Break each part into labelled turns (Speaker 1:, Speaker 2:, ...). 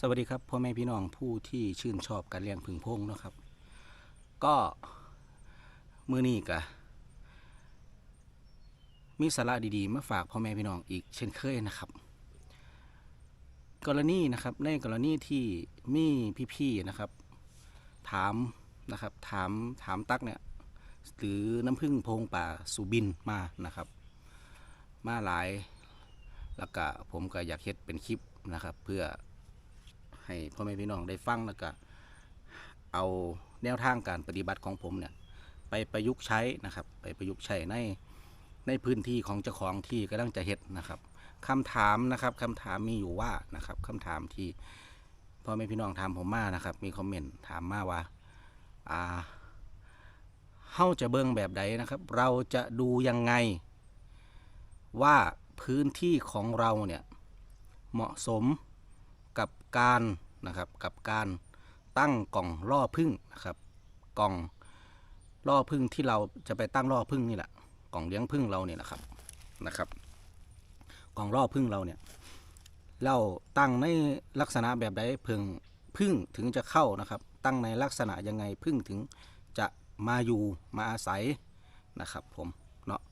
Speaker 1: สวัสดีครับพ่อแม่พี่น้องผู้ที่ชื่นชอบการเลี้ยงผึ่งพงนะครับ ก็มือนี้กะมีสาระดีๆ มาฝากพ่อแม่พี่น้องอีกเช่นเคยนะครับ กรณีนะครับในกรณีที่มีพี่ๆนะครับ ถามนะครับถามถามตักเนี่ยหรือน้ำผึ้งพงป่าสุบินมานะครับ มาหลายแล้วก็ผมก็อยากเฮ็ดเป็นคลิปนะครับ เพื่อ ให้พ่อแม่พี่น้องได้ฟังแล้วก็เอาแนวทางการปฏิบัติของผมเนี่ยไปประยุกต์ใช้นะครับ ไปประยุกต์ใช้ในในพื้นที่ของเจ้าของที่กำลังจะเฮ็ดนะครับคำถามนะครับคำถามมีอยู่ว่านะครับคำถามที่พ่อแม่พี่น้องถามผมมานะครับ มีคอมเมนต์ถามมาว่าอ่าเฮาจะเบิ่งแบบใดนะครับ เราจะดูยังไง ว่าพื้นที่ของเราเนี่ยเหมาะสม การนะครับกับการตั้งกล่องล่อพึ่งนะครับ กล่องล่อพึ่งที่เราจะไปตั้งล่อพึ่งนี่แหละกล่องเลี้ยงพึ่งเราเนี่ยนะครับนะครับ กล่องล่อพึ่งเราเนี่ยเราตั้งในลักษณะแบบใดพึ่งพึ่งถึงจะเข้านะครับ ตั้งในลักษณะยังไงพึ่งถึงจะมาอยู่มาอาศัยนะครับผมเนาะ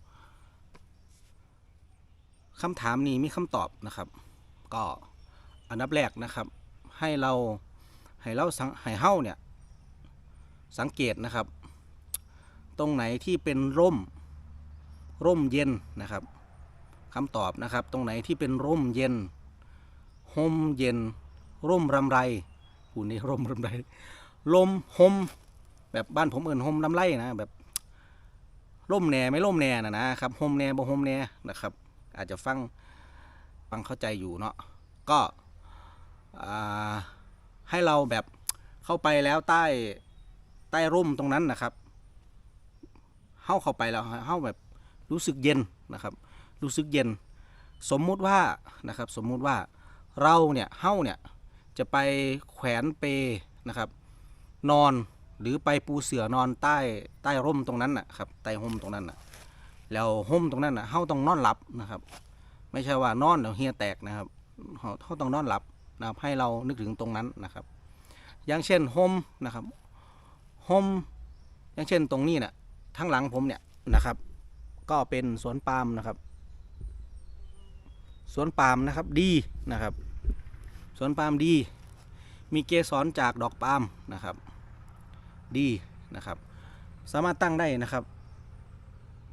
Speaker 1: คำถามนี้มีคำตอบนะครับ ก็ อันดับแรกนะครับ ให้เราให้เราสังให้เฮ้าเนี่ยสังเกตนะครับ ตรงไหนที่เป็นร่มร่มเย็นนะครับคำตอบนะครับ ตรงไหนที่เป็นร่มเย็นห่มเย็น ร่มรำไรผู้นี้ร่มรำไรลมห่มแบบบ้านผมเอิ่นห่มรำไรนะแบบร่มแหน่ไม่ร่มแหน่นะนะครับห่มแหน่บ่ห่มแหน่นะครับ อาจจะฟังฟังเข้าใจอยู่เนาะก็ ให้เราแบบเข้าไปแล้วใต้ใต้ร่มตรงนั้นนะครับเข้าเข้าไปแล้วเข้าแบบรู้สึกเย็นนะครับ รู้สึกเย็น สมมุติว่านะครับสมมุติว่าเราเนี่ยเข้าเนี่ยจะไปแขวนเปนะครับ นอนหรือไปปูเสือนอนใต้ใต้ร่มตรงนั้นนะครับใต้ห่มตรงนั้นนะแล้วห่มตรงนั้นนะเฮาต้องนอนหลับนะครับ ไม่ใช่ว่านอนเดี๋ยวเฮียแตกนะครับเฮาเฮาต้องนอนหลับ นะครับให้เรานึกถึงตรงนั้นนะครับ อย่างเช่นห่มนะครับห่มอย่างเช่นตรงนี้นะทั้งหลังผมเนี่ยนะครับ ก็เป็นสวนปาล์มนะครับ สวนปาล์มนะครับดีนะครับ สวนปาล์มดี มีเกสรจากดอกปาล์มนะครับดีนะครับ สามารถตั้งได้นะครับ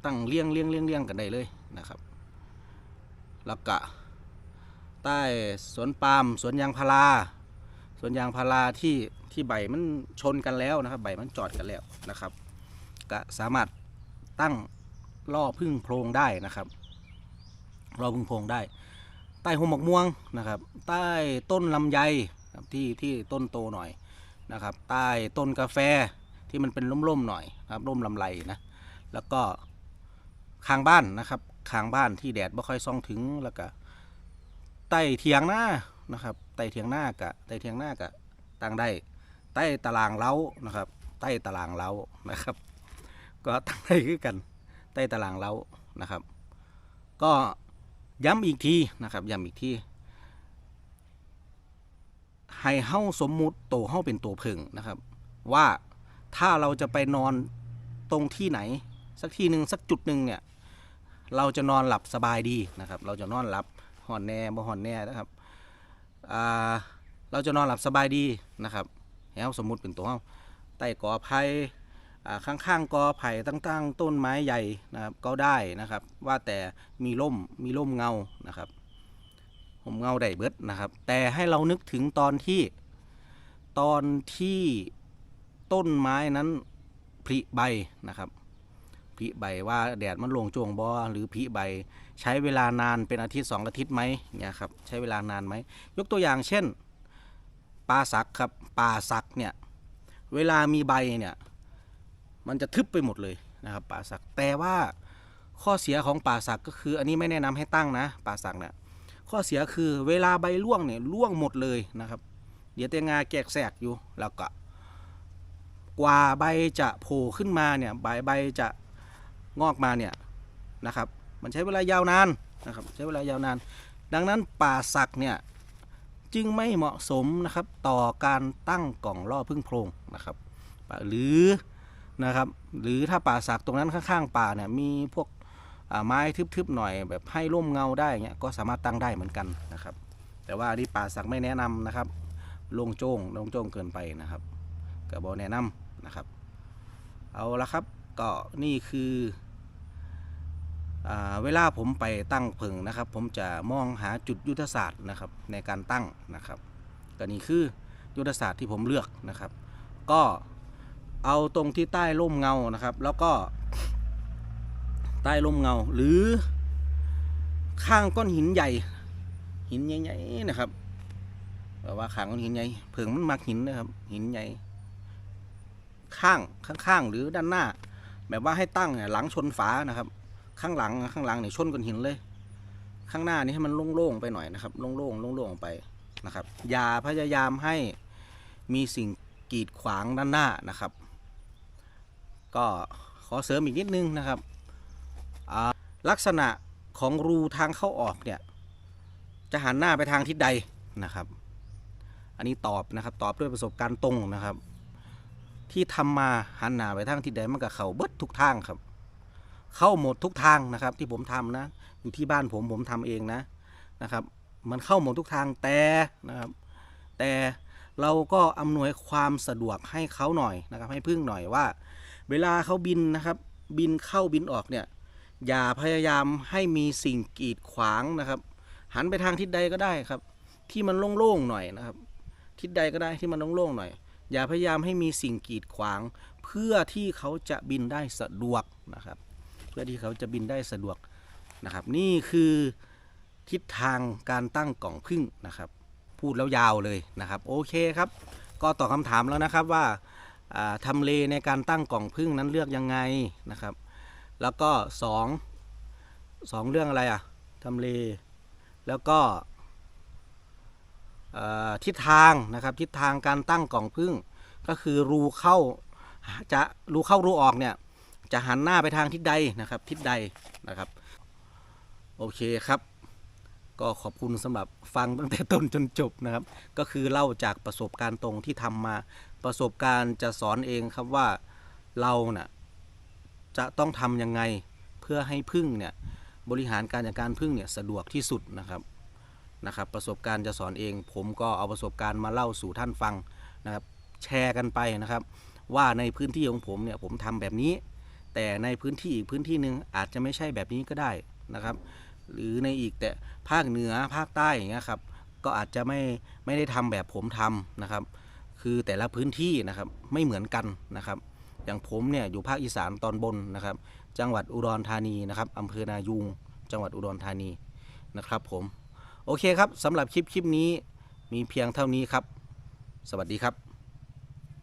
Speaker 1: ตั้งเลี้ยงเลี้ยงเลี้ยงเลี้ยงกันได้เลยนะครับ แล้วก็ ใต้สวนปาล์มสวนยางพาราสวนยางพาราที่ที่ใบมันชนกันแล้วนะครับ ใบมันจอดกันแล้วนะครับ ก็สามารถตั้งล่อพึ่งโพรงได้นะครับล่อพึ่งโพรงได้ ใต้หัวหมกม่วงนะครับ ใต้ต้นลำไยที่ที่ต้นโตหน่อยนะครับ ใต้ต้นกาแฟที่มันเป็นร่มๆหน่อยนะครับร่มลำไรนะแล้วก็ข้างบ้านนะครับข้างบ้านที่แดดไม่ค่อยส่องถึงแล้วก็ ใต้เถียงหน้านะครับใต้เถียงหน้ากะใต้เถียงหน้ากะตั้งได้ใต้ตารางเล้านะครับ ใต้ตารางเล้านะครับ ก็ตั้งได้คือกันใต้ตารางเล้านะครับ ก็ย้ำอีกทีนะครับย้ำอีกทีให้เฮ้าสมมุติโตวเฮ้าเป็นตัวผึ่งนะครับ ว่าถ้าเราจะไปนอนตรงที่ไหน สักที่หนึ่งสักจุดหนึ่งเนี่ยเราจะนอนหลับสบายดีนะครับ เราจะนอนหลับ หอนแน่บ่หอนแน่นะครับอ่าเราจะนอนหลับสบายดีนะครับแล้วสมมุติเป็นตัวเฮาใต้กอไผ่อ่าข้างๆกอไผ่ตั้งๆ ต้นไม้ใหญ่นะครับก็ได้นะครับ ว่าแต่มีร่มมีร่มเงานะครับผมเงาได้เบิดนะครับ แต่ให้เรานึกถึงตอนที่ตอนที่ต้นไม้นั้นผลิใบนะครับ ผลิใบว่าแดดมันลงจวงบอหรือผลิใบ ใช้เวลานานเป็นอาทิตย์สองอาทิตย์ไหมเนี่ยครับใช้เวลานานไหมยกตัวอย่างเช่นปลาสักครับปลาสักเนี่ยเวลามีใบเนี่ยมันจะทึบไปหมดเลยนะครับปลาสักแต่ว่าข้อเสียของป่าสักก็คืออันนี้ไม่แนะนำให้ตั้งนะป่าสักเนี่ยข้อเสียคือเวลาใบร่วงเนี่ยร่วงหมดเลยนะครับ เดี๋ยวแต่งาแกกแสกอยู่แล้วก็กว่าใบจะโผล่ขึ้นมาเนี่ยใบใบจะ งอกมาเนี่ยนะครับ มันใช้เวลายาวนานนะครับใช้เวลายาวนาน ดังนั้นป่าสักเนี่ยจึงไม่เหมาะสมนะครับต่อการตั้งกล่องล่อพึ่งโพรงนะครับหรือนะครับหรือถ้าป่าสักตรงนั้นข้างๆป่าเนี่ยมีพวกไม้ทึบๆหน่อยแบบให้ร่มเงาได้เงี้ยก็สามารถตั้งได้เหมือนกันนะครับ แต่ว่าอันนี้ป่าสักไม่แนะนำนะครับลงโจงลงโจงเกินไปนะครับก็บอแนะนำนะครับ เอาละครับก็นี่คือ เวลาผมไปตั้งเพิงนะครับ ผมจะมองหาจุดยุทธศาสตร์นะครับในการตั้งนะครับก็นี่คือยุทธศาสตร์ที่ผมเลือกนะครับ ก็เอาตรงที่ใต้ร่มเงานะครับ แล้วก็ ใต้ร่มเงา หรือข้างก้อนหินใหญ่ หินใหญ่ๆนะครับแบบว่าข้างก้อนหินใหญ่เพิงมันมักหินนะครับ หินใหญ่ข้างข้างๆหรือด้านหน้า แบบว่าให้ตั้งเนี่ยหลังชนฝานะครับ ข้างหลังข้างหลังเนี่ยชนก้อนหินเลย ข้างหน้านี่ให้มันโล่งๆไปหน่อยนะครับ โล่งๆโล่งๆไปนะครับอย่าพยายามให้มีสิ่งกีดขวางด้านหน้านะครับ ก็ขอเสริมอีกนิดนึงนะครับลักษณะของรูทางเข้าออกเนี่ยจะหันหน้าไปทางทิศใดนะครับ อันนี้ตอบนะครับตอบด้วยประสบการณ์ตรงนะครับ ที่ทำมาหันหน้าไปทางทิศใดมันก็เข้าเบิดทุกทางครับ เข้าหมดทุกทางนะครับ ที่ผมทำนะ อยู่ที่บ้านผมผมทำเองนะนะครับ มันเข้าหมดทุกทางแต่นะครับ แต่เราก็อำนวยความสะดวกให้เขาหน่อยนะครับ ให้พึ่งหน่อยว่า เวลาเขาบินนะครับ บินเข้าบินออกเนี่ย อย่าพยายามให้มีสิ่งกีดขวางนะครับ หันไปทางทิศใดก็ได้ครับ ที่มันโล่งๆหน่อยนะครับ ทิศใดก็ได้ที่มันโล่งๆหน่อย อย่าพยายามให้มีสิ่งกีดขวาง เพื่อที่เขาจะบินได้สะดวกนะครับ เพื่อที่เขาจะบินได้สะดวกนะครับ นี่คือทิศทางการตั้งกล่องพึ่งนะครับ พูดแล้วยาวเลยนะครับ โอเคครับ ก็ตอบคำถามแล้วนะครับว่าอ่าทำเลในการตั้งกล่องพึ่งนั้นเลือกยังไงนะครับ แล้วก็สองสองเรื่องอะไรอะทำเล แล้วก็ทิศทางนะครับทิศทางการตั้งกล่องพึ่งก็คือรูเข้าจะรูเข้ารูออกเนี่ย จะหันหน้าไปทางทิศใดนะครับ ทิศใดนะครับ โอเคครับ ก็ขอบคุณสำหรับฟังตั้งแต่ต้นจนจบนะครับ ก็คือเล่าจากประสบการณ์ตรงที่ทำมา ประสบการณ์จะสอนเองครับว่าเราน่ะจะต้องทำยังไงเพื่อให้พึ่งเนี่ยบริหารการจัดการพึ่งเนี่ยสะดวกที่สุดนะครับนะครับ ประสบการณ์จะสอนเอง ผมก็เอาประสบการณ์มาเล่าสู่ท่านฟังนะครับ แชร์กันไปนะครับ ว่าในพื้นที่ของผมเนี่ยผมทำแบบนี้ แต่ในพื้นที่อีกพื้นที่หนึ่งอาจจะไม่ใช่แบบนี้ก็ได้นะครับ หรือในอีกแต่ภาคเหนือภาคใต้อย่างเงี้ยครับก็อาจจะไม่ไม่ได้ทำแบบผมทำนะครับ คือแต่ละพื้นที่นะครับไม่เหมือนกันนะครับ อย่างผมเนี่ยอยู่ภาคอีสานตอนบนนะครับ จังหวัดอุดรธานีนะครับอำเภอนายูงจังหวัดอุดรธานีนะครับ ผมโอเคครับสำหรับคลิปคลิปนี้มีเพียงเท่านี้ครับ สวัสดีครับ